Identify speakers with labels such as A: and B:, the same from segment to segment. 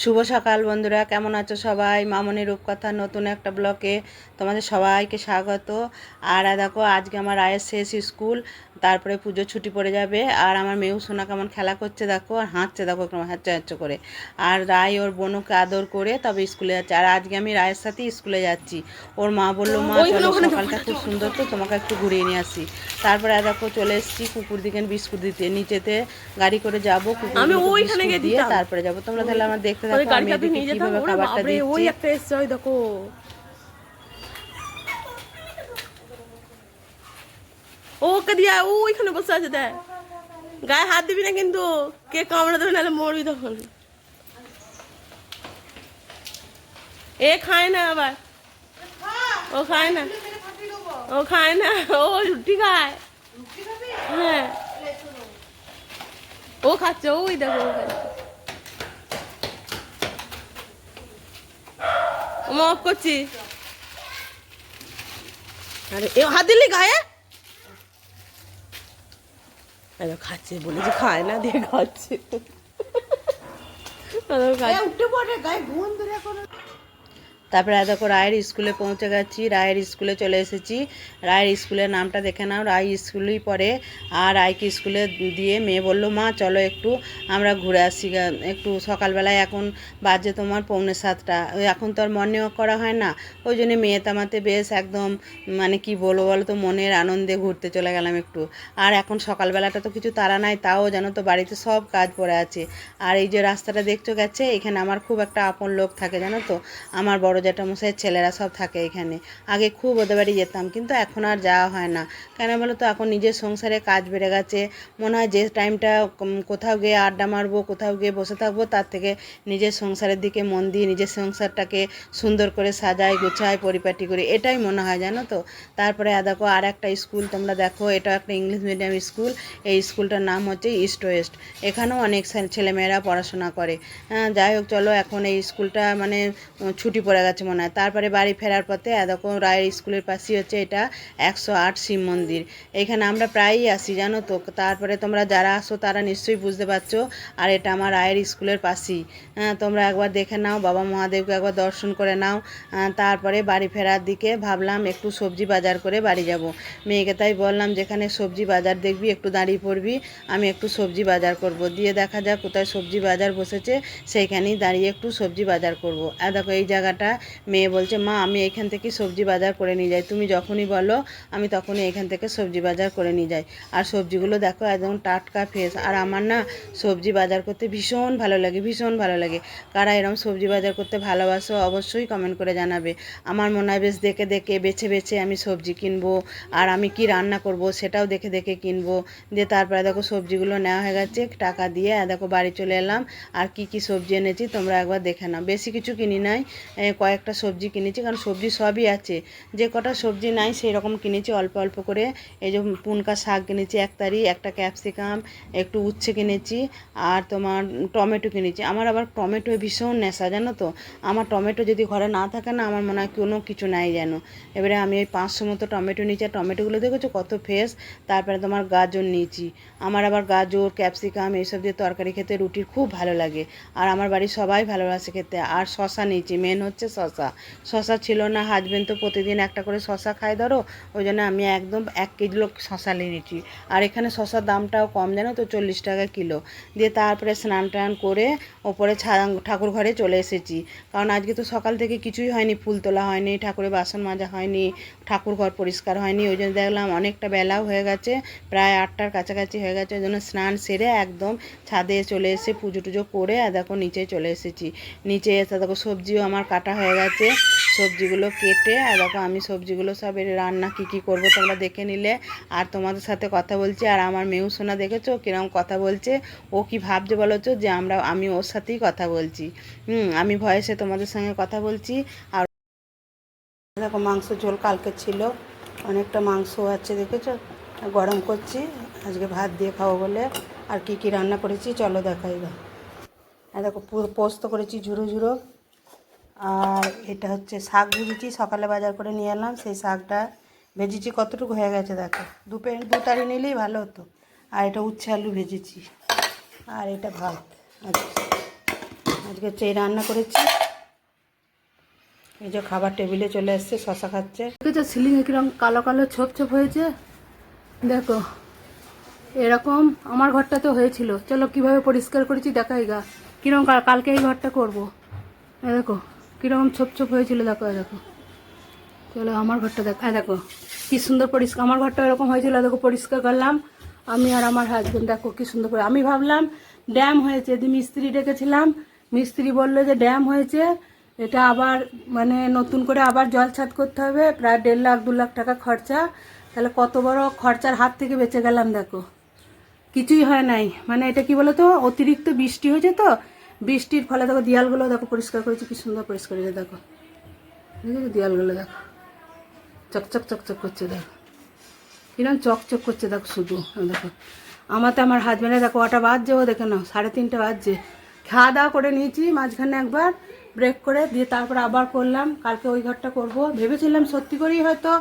A: শুভ সকাল বন্ধুরা কেমন আছো সবাই? মামনি রূপকথা নতুন একটা ব্লকে তোমাদের সবাইকে স্বাগত। আর দেখো আজকে আমার রায়ের শেষ স্কুল তারপরে পুজো ছুটি পড়ে যাবে। আর আমার মেয়েও সোনা কেমন খেলা করছে দেখো আর হাঁটছে দেখো কেমন হাঁচা হাঁচা করে। আর রায় ওর বোনকে আদর করে তবে স্কুলে যাচ্ছে। আর আজকে আমি রায়ের সাথেই স্কুলে যাচ্ছি। ওর মা বলল মা চলো সকালটা খুব সুন্দর তো তোমাকে একটু ঘুরিয়ে নিয়ে আসি। তারপরে আর দেখো চলে এসেছি কুকুর দিকে বিস্কুট দিতে। নিচেতে গাড়ি করে যাব কুকুর দিয়ে তারপরে যাব। তোমরা তাহলে আমার দেখতে
B: ওই
A: থাকো আমি এদিকে কীভাবে খাবারটা
B: বাপরে ওই একটা এসছে ওই দেখো। ও ওকে দিয়া ও ওইখানে বসে আছে দেখ। গায়ে হাত দিবি না কিন্তু কে কামড়ে দেবে নাহলে মরবি তখন। এ খায় না আবার। ও খায় না। ও খায় না ও রুটি খায়। হ্যাঁ। ও খাচ্ছে ওই দেখো ও খাচ্ছে মক করছি। আরে এ হাত দিলি গায়ে? আরে খাচ্ছে বলেছি খায় না দিয়ে খাচ্ছে। গায়ে উঠে খাচ্ছে।
A: তারপরে দেখো, রায়ের স্কুলে পৌঁছে গেছি, রায়ের স্কুলে চলে এসেছি। রায়ের স্কুলের নামটা দেখে নাও, রায় স্কুলেই পড়ে। আর রায়কে স্কুলে দিয়ে মেয়ে বলল, মা, চলো একটু, আমরা ঘুরে আসি একটু সকালবেলায় এখন বাজে তোমার পৌনে সাতটা। এখন তো আর মর্নিং করা হয় না। ওই জন্য মেয়ে তামাতে বেশ একদম মানে কি বলব বলো তো, মনের আনন্দে ঘুরতে চলে গেলাম একটু। আর এখন সকালবেলাটা তো কিছু তাড়া নাই, তাও জানো তো বাড়িতে সব কাজ পড়ে আছে। আর এই যে রাস্তাটা দেখছ গেছে, এখানে আমার খুব একটা আপন লোক থাকে, জানো তো? আমার বড় জ্যাঠামশাইয়ের ছেলেরা সব থাকে এখানে। আগে খুব ওদের বাড়ি যেতাম কিন্তু এখন আর যাওয়া হয় না। কেন বলো তো এখন নিজের সংসারে কাজ বেড়ে গেছে। মনে হয় যে টাইমটা কোথাও গিয়ে আড্ডা মারবো কোথাও গিয়ে বসে থাকব তার থেকে নিজের সংসারের দিকে মন দিয়ে নিজের সংসারটাকে সুন্দর করে সাজাই গোছাই পরিপাটি করি এটাই মনে হয় জানো তো? তারপরে দেখো আর একটা স্কুল তোমরা দেখো এটা একটা ইংলিশ মিডিয়াম স্কুল এই স্কুলটার নাম হচ্ছে ইস্ট ওয়েস্ট এখানেও অনেক ছেলেমেয়েরা পড়াশোনা করে। হ্যাঁ, যাই হোক চলো এখন এই স্কুলটা মানে ছুটি পড়ে গেছে। মনে হয়। তারপরে বাড়ি ফেরার পথে এ দেখো রায়ের স্কুলের পাশেই হচ্ছে এটা একশো আট শিব মন্দির। এখানে আমরা প্রায়ই আসি জানো তো? তারপরে তোমরা যারা আসো তারা নিশ্চয়ই বুঝতে পারছ আর এটা আমার রায়ের স্কুলের পাশেই। হ্যাঁ, তোমরা একবার দেখে নাও বাবা মহাদেবকে একবার দর্শন করে নাও। তারপরে বাড়ি ফেরার দিকে ভাবলাম একটু সবজি বাজার করে বাড়ি যাব। মেয়েকে তাই বললাম যেখানে সবজি বাজার দেখবি একটু দাঁড়িয়ে পড়বি আমি একটু সবজি বাজার করব। দিয়ে দেখা যাক কোথায় সবজি বাজার বসেছে সেইখানেই দাঁড়িয়ে একটু সবজি বাজার করব। দেখো এই জায়গাটা মেয়ে বলছে, মা, আমি এখান থেকে সবজি বাজার করে নিয়ে যাই। তুমি যখনই বলো, আমি তখনই এখান থেকে সবজি বাজার করে নিয়ে যাই। আর সবজিগুলো দেখো, একদম টাটকা ফ্রেশ আর আমার না সবজি বাজার করতে ভীষণ ভালো লাগে, ভীষণ ভালো লাগে। কারা এরকম সবজি বাজার করতে ভালোবাসো, অবশ্যই কমেন্ট করে জানাবে। আমার মনে হয় বেশ দেখে দেখে, বেছে বেছে আমি সবজি কিনবো, আর আমি কি রান্না করব সেটাও দেখে দেখে কিনবো। দিয়ে তারপরে দেখো সবজিগুলো নেওয়া হয়ে গেছে, টাকা দিয়ে। দেখো বাড়ি চলে এলাম, আর কি কি সবজি এনেছি তোমরা একবার দেখে নাও। বেশি কিছু কিনি নাই কয়েকটা সবজি কিনেছি, কারণ সবজি সবই আছে। যে কটা সবজি নাই সেই রকম কিনেছি, অল্প অল্প করে। এই যে পুনকা শাক কিনেছি এক তারি, একটা ক্যাপসিকাম, একটু উচ্ছে কিনেছি, আর তোমার টমেটো কিনেছি। আমার আবার টমেটো ভীষণ নেশা, জানো তো? আমার টমেটো যদি ঘরে না থাকে না, আমার মনে হয় কোনো কিছু নাই যেন। এবারে আমি ওই পাঁচশো মতো টমেটো নিয়েছি, আর টমেটোগুলো দেখেছ কত ফ্রেশ তারপরে তোমার গাজর নিয়েছি। আমার আবার গাজর, ক্যাপসিকাম এইসব দিয়ে তরকারি খেতে রুটির খুব ভালো লাগে। আর আমার বাড়ির সবাই ভালোবাসে খেতে। আর শশা নিয়েছি মেন হচ্ছে শশা। শশা ছিল না হাজবেন্ড তো প্রতিদিন একটা করে শশা খায় ধরো, ওই জন্য আমি একদম এক কেজি লোক শশা নিয়ে নিয়েছি। আর এখানে শশার দামটাও কম, জানো তো, চল্লিশ টাকা কিলো। দিয়ে তারপরে স্নান টান করে ওপরে ঠাকুর ঘরে চলে এসেছি। কারণ আজকে তো সকাল থেকে কিছুই হয়নি, ফুল তোলা হয়নি, ঠাকুরের বাসন মাজা হয়নি, ঠাকুর ঘর পরিষ্কার হয়নি, ওই জন্য দেখলাম অনেকটা বেলাও হয়ে গেছে, প্রায় আটটার কাছাকাছি হয়ে গেছে, ওই জন্য স্নান সেরে একদম ছাদে চলে এসে পুজো টুজো করে, আর দেখো নিচে চলে এসেছি। নিচে এসে দেখো সবজিও আমার কাটা হয়ে গেছে, সবজিগুলো কেটে, আর দেখো আমি সবজিগুলো সব রান্না কী কী করব তোমরা দেখে নিলে। আর তোমাদের সাথে কথা বলছি, আর আমার মেয়েও শোনা দেখেছ কীরকম কথা বলছে, ও কি ভাবছে বলো তো, যে আমরা, আমি ওর সাথেই কথা বলছি। হুম, আমি ভয়েসে তোমাদের সঙ্গে কথা বলছি, আর দেখো মাংস ঝোল কালকে ছিল, অনেকটা মাংস আছে, দেখেছ? গরম করছি আজকে ভাত দিয়ে খাব বলে আর কি কি রান্না করেছি, চলো দেখাই দাও আর দেখো পোস্ত করেছি ঝুরো ঝুরো। আর এটা হচ্ছে শাক ভেজেছি, সকালে বাজার করে নিয়ে এলাম, সেই শাকটা ভেজেছি, কতটুকু হয়ে গেছে দেখো। দু পে দু তারি নিলেই ভালো হতো। আর এটা উচ্ছে আলু ভেজেছি। আর এটা ভাত। আজকে আজকে হচ্ছে এই রান্না করেছি। এই যে খাবার টেবিলে চলে এসছে, শশা খাচ্ছে। দেখেছ সিলিংয়ে কীরকম কালো কালো ছোপ ছোপ হয়েছে? দেখো। এরকম আমার ঘরটা তো হয়েছিল। চলো কীভাবে পরিষ্কার করেছি দেখাই গা। কীরকম কাল- কালকে এই ঘরটা করব। দেখো কীরকম ছোপ ছোপ হয়েছিল, দেখো দেখো। চলো আমার ঘরটা দেখো এই দেখো, কি সুন্দর পরিষ্কার আমার ঘরটা এরকম হয়েছিল, দেখো, পরিষ্কার করলাম। আমি আর আমার হাজবেন্ড দেখো, কি সুন্দর করে আমি ভাবলাম ড্যাম হয়েছে। দিয়ে মিস্ত্রি ডেকেছিলাম। মিস্ত্রি বলল যে ড্যাম হয়েছে। এটা আবার মানে নতুন করে আবার জল ছাদ করতে হবে। প্রায় দেড় লাখ, দু লাখ টাকা খরচা। তাহলে কত বড় খরচার হাত থেকে বেঁচে গেলাম, দেখো। কিছুই হয় নাই। মানে এটা কি বলতো? অতিরিক্ত বৃষ্টি হয়েছে তো। বৃষ্টির ফলে দেখো দেয়ালগুলো দেখো পরিষ্কার করেছে, কি সুন্দর পরিষ্কার হয়েছে, দেখো। দেখেছ দেয়ালগুলো, দেখো। চকচক চকচক করছে, দেখো। কিরম চকচক করছে, দেখো শুধু, দেখো। আমার তো আমার হাজব্যান্ডে দেখো ওটা বাজছে, ও দেখে নাও, সাড়ে তিনটে বাজছে। খাওয়া দাওয়া করে নিয়েছি, মাঝখানে একবার ব্রেক করে, দিয়ে তারপর আবার করলাম। কালকে ওই ঘরটা করব। ভেবেছিলাম সত্যি করেই হয়তো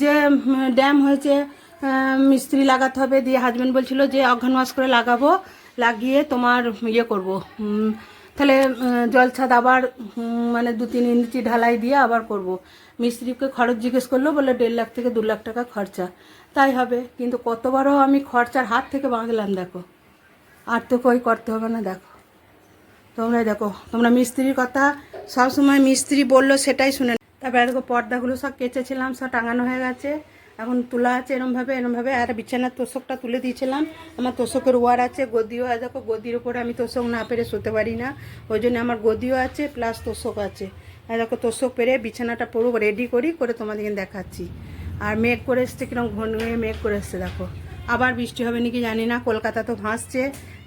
A: যে ড্যাম হয়েছে মিস্ত্রি লাগাতে হবে দিয়ে হাজব্যান্ড বলছিল যে অঘ্রান মাস করে লাগাবো লাগিয়ে তোমার ইয়ে করব। তাহলে আহ, জল ছাদ আবার মানে দু তিন ইঞ্চি ঢালাই দিয়ে আবার করব। মিস্ত্রিকে খরচ জিজ্ঞেস করল বলে দেড় লাখ থেকে দু লাখ টাকা খরচা। তাই হবে কিন্তু কতবারও আমি খরচার হাত থেকে বাঁধলাম দেখো। আর তো কই করতে হবে না দেখো। তোমরাই দেখো তোমরা মিস্ত্রির কথা সবসময় মিস্ত্রি বলল সেটাই শুনে। তারপরে দেখো পর্দাগুলো সব কেচেছিলাম সব টাঙানো হয়ে গেছে। এখন তোলা আছে এরমভাবে এরমভাবে। আর বিছানার তোষকটা তুলে দিয়েছিলাম। আমার তোষকের ওয়ার আছে, গদিও আছে। দেখো, গদির উপরে আমি তোষক না পেরে শুতে পারি না। ওই জন্য আমার গদিও আছে, প্লাস তোষক আছে। আর দেখো, তোষক পেরে বিছানাটা পুরো রেডি করি, করে তোমাদেরকে দেখাচ্ছি। আর মেঘ করে এসছে কীরকম ঘন ঘন মেঘ করে এসছে, দেখো। আবার বৃষ্টি হবে নাকি জানি না, কলকাতা তো ভাসছে।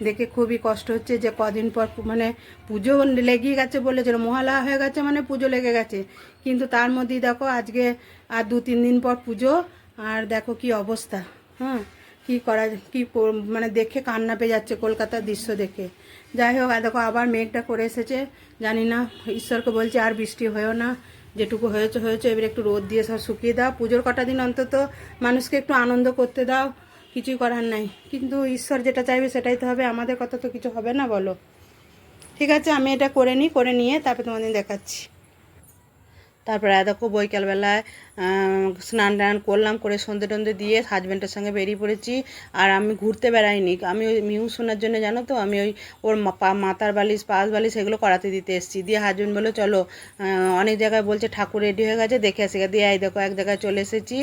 A: দেখে খুবই কষ্ট হচ্ছে যে কদিন পর মানে পুজো লেগেই গেছে বলেছিল মহালয়া হয়ে গেছে মানে পুজো লেগে গেছে। কিন্তু তার মধ্যেই দেখো, আজকে আর দু তিন দিন পর পুজো। আর দেখো কি অবস্থা হ্যাঁ কি করা, কি মানে দেখে কান্না পেয়ে যাচ্ছে কলকাতার দৃশ্য দেখে। যাই হোক দেখো আবার মেঘটা করে এসেছে, জানি না, ঈশ্বরকে বলছে আর বৃষ্টি হয়েও না, যেটুকু হয়েছে হয়েছে, এবার একটু রোদ দিয়ে সব শুকিয়ে দাও। পুজোর কটা দিন অন্তত মানুষকে একটু আনন্দ করতে দাও, কিছুই করার নাই। কিন্তু ঈশ্বর যেটা চাইবে সেটাই তো হবে, আমাদের কথা তো কিছু হবে না বলো। ঠিক আছে, আমি এটা করে নিই, করে নিয়ে তারপরে তোমাদের দেখাচ্ছি। তারপরে দেখো বৈকালবেলায় স্নান টান করলাম, করে সন্ধে টন্ধে দিয়ে হাজব্যান্ডের সঙ্গে বেরিয়ে পড়েছি। আর আমি ঘুরতে বেড়াইনি। আমি ওই মিউ শোনার জন্য, জানো তো, আমি ওই ওর মাথার বালিশ পাশ বালিশ এগুলো করাতে দিতে এসেছি। দিয়ে হাজব্যান্ড বলল, চলো অনেক জায়গায় বলছে ঠাকুর রেডি হয়ে গেছে, দেখে আসি। দিয়ে এই দেখো, এক জায়গায় চলে এসেছি।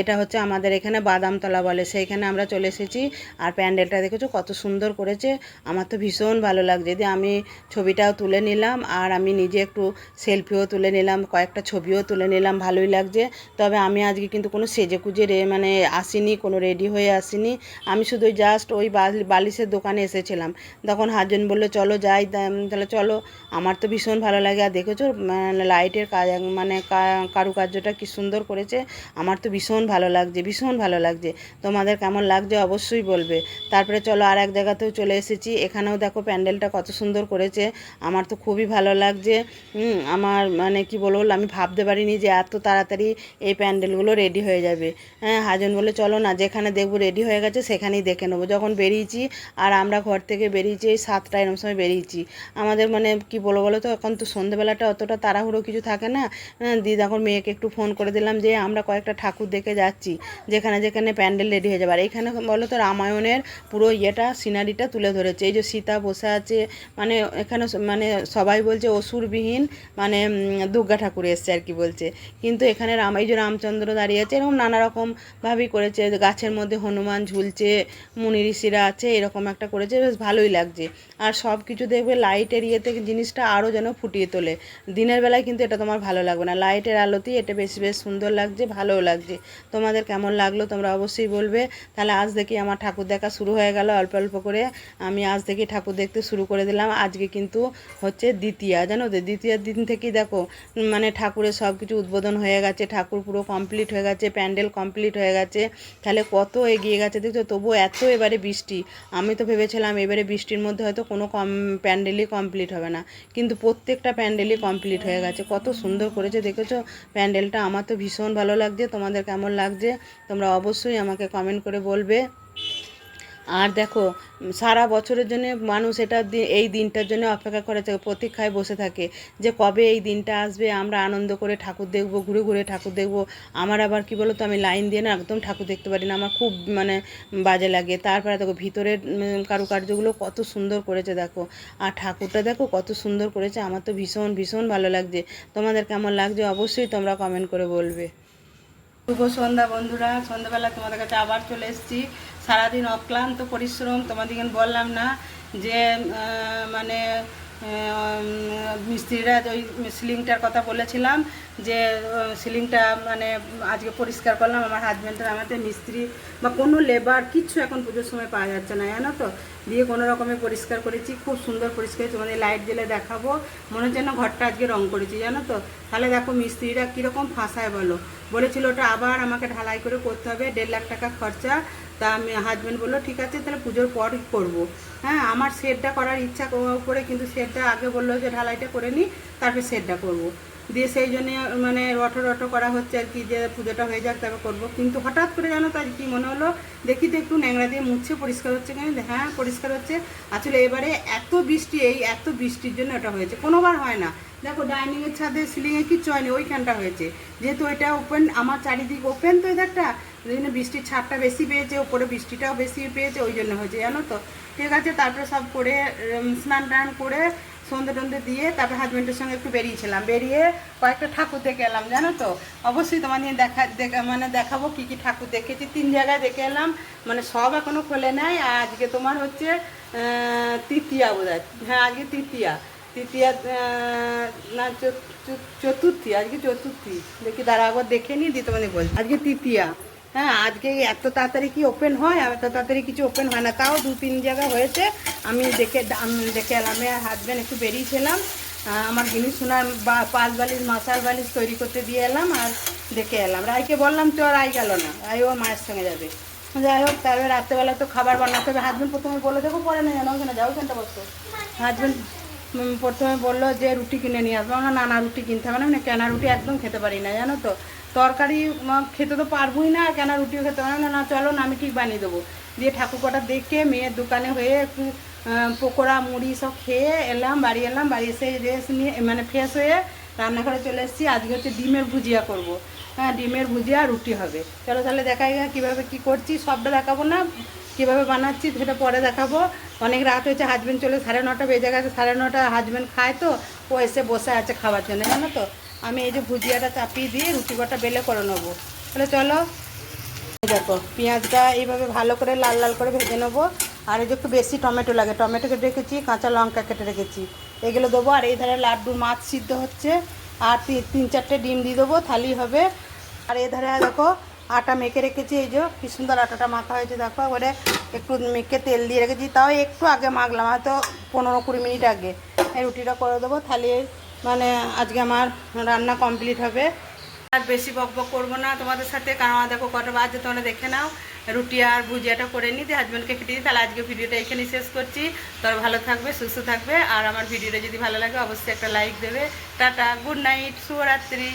A: এটা হচ্ছে আমাদের এখানে বাদামতলা বলে, সেইখানে আমরা চলে এসেছি। আর প্যান্ডেলটা দেখেছ, কত সুন্দর করেছে। আমার তো ভীষণ ভালো লাগছে। দিয়ে আমি ছবিটাও তুলে নিলাম, আর আমি নিজে একটু সেলফিও তুলে নিলাম কয়েকটা ছবিও তুলে নিলাম, ভালোই লাগছে। তবে আমি আজকে কিন্তু কোনো সেজে কুজে রে মানে আসিনি, কোনো রেডি হয়ে আসিনি। আমি শুধু জাস্ট ওই বাল- বালিশের দোকানে এসেছিলাম। তখন হাজবেন্ড বলল, চলো যাই তাহলে চলো। আমার তো ভীষণ ভালো লাগে। আর দেখেছ লাইটের কাজ মানে কারুকার্যটা কি সুন্দর করেছে? আমার তো ভীষণ ভালো লাগছে, ভীষণ ভালো লাগছে। তোমাদের কেমন লাগছে অবশ্যই বলবে। তারপরে চলো আর এক জায়গাতেও চলে এসেছি। এখানেও দেখো প্যান্ডেলটা কত সুন্দর করেছে। আমার তো খুবই ভালো লাগছে। আমার মানে কি বলব ভাবতে পারিনি যে এত তাড়াতাড়ি এই প্যান্ডেলগুলো রেডি হয়ে যাবে। হ্যাঁ হাজন বলে চলো না যেখানে দেখব রেডি হয়ে গেছে সেখানেই দেখে নেব। যখন বেরিয়েছি আর আমরা ঘর থেকে বেরিয়েছি এই সাতটা এরম সময় বেরিয়েছি। আমাদের মানে কি বলব বলো তো এখন তো সন্ধেবেলাটা অতটা তাড়াহুড়ো কিছু থাকে না। হ্যাঁ, দিয়ে তখন মেয়েকে একটু ফোন করে দিলাম যে আমরা কয়েকটা ঠাকুর দেখে যাচ্ছি যেখানে যেখানে প্যান্ডেল রেডি হয়ে যাবে। আর এখানে বলো তো রামায়ণের পুরো ইয়েটা সিনারিটা তুলে ধরেছে। এই যে সীতা বসে আছে মানে এখানে মানে সবাই বলছে অসুরবিহীন মানে দুর্গা ঠাকুর এসছে আর কি বলছে। কিন্তু এখানে রাম, এই যে রামচন্দ্র দাঁড়িয়ে আছে, এরকম নানা রকমভাবেই করেছে। গাছের মধ্যে হনুমান ঝুলছে, মুনি ঋষিরা আছে, এরকম একটা করেছে, বেশ ভালোই লাগছে। আর সব কিছু দেখবে লাইটের ইয়েতে জিনিসটা আরও যেন ফুটিয়ে তোলে। দিনের বেলায় কিন্তু এটা তোমার ভালো লাগবে না। লাইটের আলোতেই এটা বেশ বেশ সুন্দর লাগছে, ভালোও লাগছে। তোমাদের কেমন লাগল তোমরা অবশ্যই বলবে। তাহলে আজ দেখি আমার ঠাকুর দেখা শুরু হয়ে গেল, অল্প অল্প করে। আমি আজ থেকে ঠাকুর দেখতে শুরু করে দিলাম। আজকে কিন্তু হচ্ছে দ্বিতীয়া। জানো তো, দ্বিতীয়ার দিন থেকেই দেখো মানে ঠাকুরের সব কিছু উদ্বোধন হয়ে গেছে, ঠাকুর পুরো কমপ্লিট হয়ে গেছে, প্যান্ডেল কমপ্লিট হয়ে গেছে। তাহলে কত এগিয়ে গেছে দেখছ? তবুও এত এবারে বৃষ্টি। আমি তো ভেবেছিলাম এবারে বৃষ্টির মধ্যে হয়তো কোনো কম প্যান্ডেলই কমপ্লিট হবে না। কিন্তু প্রত্যেকটা প্যান্ডেলই কমপ্লিট হয়ে গেছে। কত সুন্দর করেছে দেখেছ? প্যান্ডেলটা আমার তো ভীষণ ভালো লাগছে। তোমাদের কেমন লাগছে? তোমরা অবশ্যই আমাকে কমেন্ট করে বলবে। আর দেখো, সারা বছরের জন্য মানুষ এটা এই দিনটার জন্য অপেক্ষা করে থাকে, প্রতীক্ষায় বসে থাকে যে কবে এই দিনটা আসবে, আমরা আনন্দ করে ঠাকুর দেখব, ঘুরে ঘুরে ঠাকুর দেখব। আমার আবার কি বলো তো আমি লাইন দিয়ে না একদম ঠাকুর দেখতে পারি না, আমার খুব মানে বাজে লাগে। তারপরে দেখো, ভিতরের কারুকার্যগুলো কত সুন্দর করেছে দেখো। আর ঠাকুরটা দেখো, কত সুন্দর করেছে, আমার তো ভীষণ ভীষণ ভালো লাগছে। তোমাদের কেমন লাগছে অবশ্যই তোমরা কমেন্ট করে বলবে। শুভ সন্ধ্যা বন্ধুরা, সন্ধ্যাবেলা তোমাদের কাছে আবার চলে এসেছি। সারাদিন অক্লান্ত পরিশ্রম তোমাদেরকে বললাম না যে মানে মিস্ত্রিরা ওই সিলিংটার কথা বলেছিলাম যে সিলিংটা মানে আজকে পরিষ্কার করলাম, আমার হাজব্যান্ডের আমাদের মিস্ত্রি বা কোনো লেবার কিচ্ছু এখন পুজোর সময় পাওয়া যাচ্ছে না, জানো তো? দিয়ে কোনো রকমে পরিষ্কার করেছি, খুব সুন্দর পরিষ্কার। তোমাদের লাইট দিলে দেখাবো। মনে হচ্ছে না ঘরটা আজকে রং করেছি, জানো তো? তাহলে দেখো মিস্ত্রিরা কীরকম ফাঁসায় বলো। বলেছিল ওটা আবার আমাকে ঢালাই করে করতে হবে, দেড় লাখ টাকা খরচা। তা আমি হাজব্যান্ড বলল, ঠিক আছে, তাহলে পুজোর পরই করব। হ্যাঁ আমার সেটটা করার ইচ্ছা করে কিন্তু সেটটা আগে বলল যে, ঢালাইটা করে নিই তারপরে সেটটা করব। দিয়ে সেই জন্যে মানে রটো রটো করা হচ্ছে আর কি, যে পুজোটা হয়ে যাক, তারপর করব। কিন্তু হঠাৎ করে জানো তো আজ কি মনে হলো? দেখি তো একটু ন্যাংরা দিয়ে মুছছে পরিষ্কার হচ্ছে কেন? হ্যাঁ পরিষ্কার হচ্ছে। আসলে এবারে এত বৃষ্টি, এই এত বৃষ্টির জন্য ওটা হয়েছে। কোনোবার হয় না। দেখো ডাইনিংয়ের ছাদে সিলিংয়ে কিচ্ছু হয়নি, ওইখানটা হয়েছে। যেহেতু এটা ওপেন আমার চারিদিক ওপেন তো এধারটা ওই জন্য বৃষ্টির ছাপটা বেশি পেয়েছে ওপরে বৃষ্টিটাও বেশি পেয়েছে, ওই জন্য হয়েছে, জানো তো? ঠিক আছে, তারপরে সব করে স্নান টান করে সন্ধে টন্ধে দিয়ে তারপরে হাজব্যান্ডের সঙ্গে একটু বেরিয়েছিলাম। বেরিয়ে কয়েকটা ঠাকুর দেখে এলাম, জানো তো? অবশ্যই তোমাদের দেখা দেখা মানে দেখাবো কি কি ঠাকুর দেখেছি। তিন জায়গায় দেখে এলাম মানে সব এখনও খোলে নাই। আর আজকে তোমার হচ্ছে তৃতীয়া বোধ হ্যাঁ আজকে তৃতীয়া। তৃতীয়া না, চত- চত- চতুর্থী, আজকে চতুর্থী। দেখি দাঁড়া একবার দেখে নিই, দিয়ে তোমাদের বলছি। আজকে তৃতীয়া। হ্যাঁ আজকে এত তাড়াতাড়ি কি ওপেন হয়? আর এত তাড়াতাড়ি কিছু ওপেন হয় না। তাও দু তিন জায়গা হয়েছে। আমি দেখে দেখে এলাম হাজব্যান্ড একটু বেরিয়েছিলাম। আমার জিনিস সোনার বা পাল বালিশ, মাসাল বালিশ তৈরি করতে দিয়ে এলাম আর দেখে এলাম। রায়কে বললাম তো রায় গেল না। রায় ও মায়ের সঙ্গে যাবে। যাই হোক, তারপরে রাত্রেবেলা তো খাবার বানাতে হবে। হাজব্যান্ড প্রথমে বলে দেখো, পরে না জানো ওখানে যাও ওখানটা বসতো হাজব্যান্ড প্রথমে বলল যে, রুটি কিনে নিয়ে আসব। আমরা না না, রুটি কিনতে হবে না। মানে কেনা রুটি একদম খেতে পারি না। জানো তো? তরকারি খেতে তো পারবোই না, কেন রুটিও খেতে পারব না? না, চলো না, আমি ঠিক বানিয়ে দেবো। দিয়ে ঠাকুর কটা দেখে মেয়ের দোকানে হয়ে একটু পকোড়া, মুড়ি সব খেয়ে এলাম, বাড়ি এলাম, বাড়ি এসে রেস্ট নিয়ে মানে ফ্রেশ হয়ে রান্নাঘরে চলে এসেছি। আজকে হচ্ছে ডিমের ভুজিয়া করব। হ্যাঁ ডিমের ভুজিয়া রুটি হবে। চলো তাহলে দেখাই কীভাবে কী করছি। সবটা দেখাবো না, কীভাবে বানাচ্ছি সেটা পরে দেখাবো। অনেক রাত হয়েছে হাজব্যান্ড চলে সাড়ে নটা বেজে গেছে, সাড়ে নটা হাজব্যান্ড খায় তো, ও এসে বসে আছে খাওয়ার জন্য, জানো তো? আমি এই যে ভুজিয়াটা চাপিয়ে দিয়ে রুটি কটা বেলে করে নেব। তাহলে চলো, দেখো, পেঁয়াজটা এইভাবে ভালো করে লাল লাল করে ভেজে নেব। আর এই যে একটু বেশি টমেটো লাগে টমেটো কেটে রেখেছি, কাঁচা লঙ্কা কেটে রেখেছি। এগুলো দেবো, আর এই ধারে লাড্ডু মাছ সিদ্ধ হচ্ছে। আর তিন চারটে ডিম দিয়ে দেবো, থালি হবে। আর এই ধারে দেখো, আটা মেখে রেখেছি, এই যে, কি সুন্দর আটাটা মাখা হয়েছে, দেখো, এবারে একটু মেখে তেল দিয়ে রেখেছি। তাও একটু আগে মাখলাম, হয়তো পনেরো কুড়ি মিনিট আগে। এই রুটিটা করে দেবো থালি মানে আজকে আমার রান্না কমপ্লিট হবে। আর বেশি বক বক করব না তোমাদের সাথে, কারণ দেখো কটা বাজে, তোমরা দেখে নাও। রুটি আর ভুজিয়াটা করে নিই দিয়ে হাজব্যান্ডকে খেটে দিই। তাহলে আজকে ভিডিওটা এখানেই শেষ করছি। তোর ভালো থাকবে, সুস্থ থাকবে। আর আমার ভিডিওটা যদি ভালো লাগে, অবশ্যই একটা লাইক দেবে। টাটা গুড নাইট শুভরাত্রি।